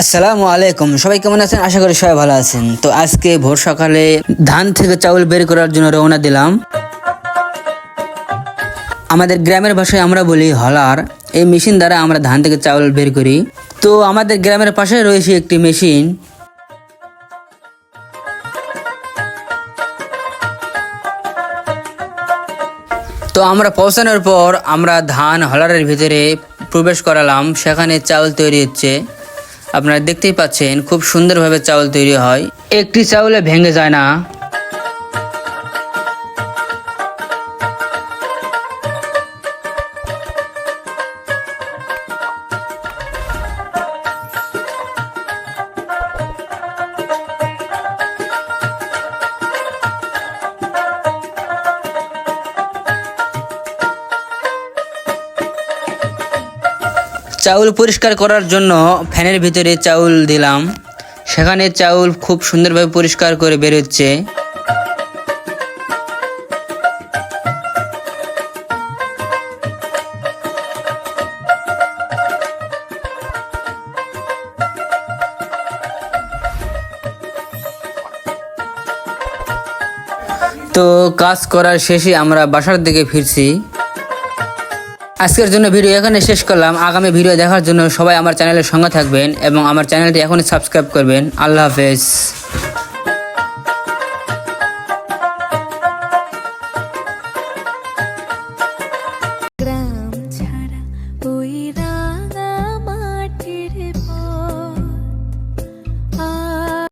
আসসালামু আলাইকুম। সবাই কেমন আছেন? আশা করি সবাই ভালো আছেন। তো আজকে ভোর সকালে ধান থেকে চাউল বের করার জন্য রওনা দিলাম। আমাদের গ্রামের ভাষায় আমরা বলি হলার। এই মেশিন দ্বারা আমরা ধান থেকে চাউল বের করি। তো আমাদের গ্রামের পাশে রয়েছে একটি মেশিন। তো আমরা পৌঁছানোর পর আমরা ধান হলারের ভিতরে প্রবেশ করালাম। সেখানে চাউল তৈরি হচ্ছে। আপনারা দেখতেই পাচ্ছেন খুব সুন্দরভাবে চাউল তৈরি হয়। একটি চাউলে ভেঙে যায় না। চাউল পরিষ্কার করার জন্য ফ্যানের ভিতরে চাউল দিলাম। সেখানে চাউল খুব সুন্দরভাবে পরিষ্কার করে বেরোচ্ছে। তো কাজ করার শেষে আমরা বাসার দিকে ফিরছি। আজকের জন্য ভিডিও এখানে শেষ করলাম। আগামী ভিডিও দেখার জন্য সবাই আমার চ্যানেলের সঙ্গে থাকবেন এবং আমার চ্যানেলটি এখনই সাবস্ক্রাইব করবেন। আল্লাহ হাফেজ।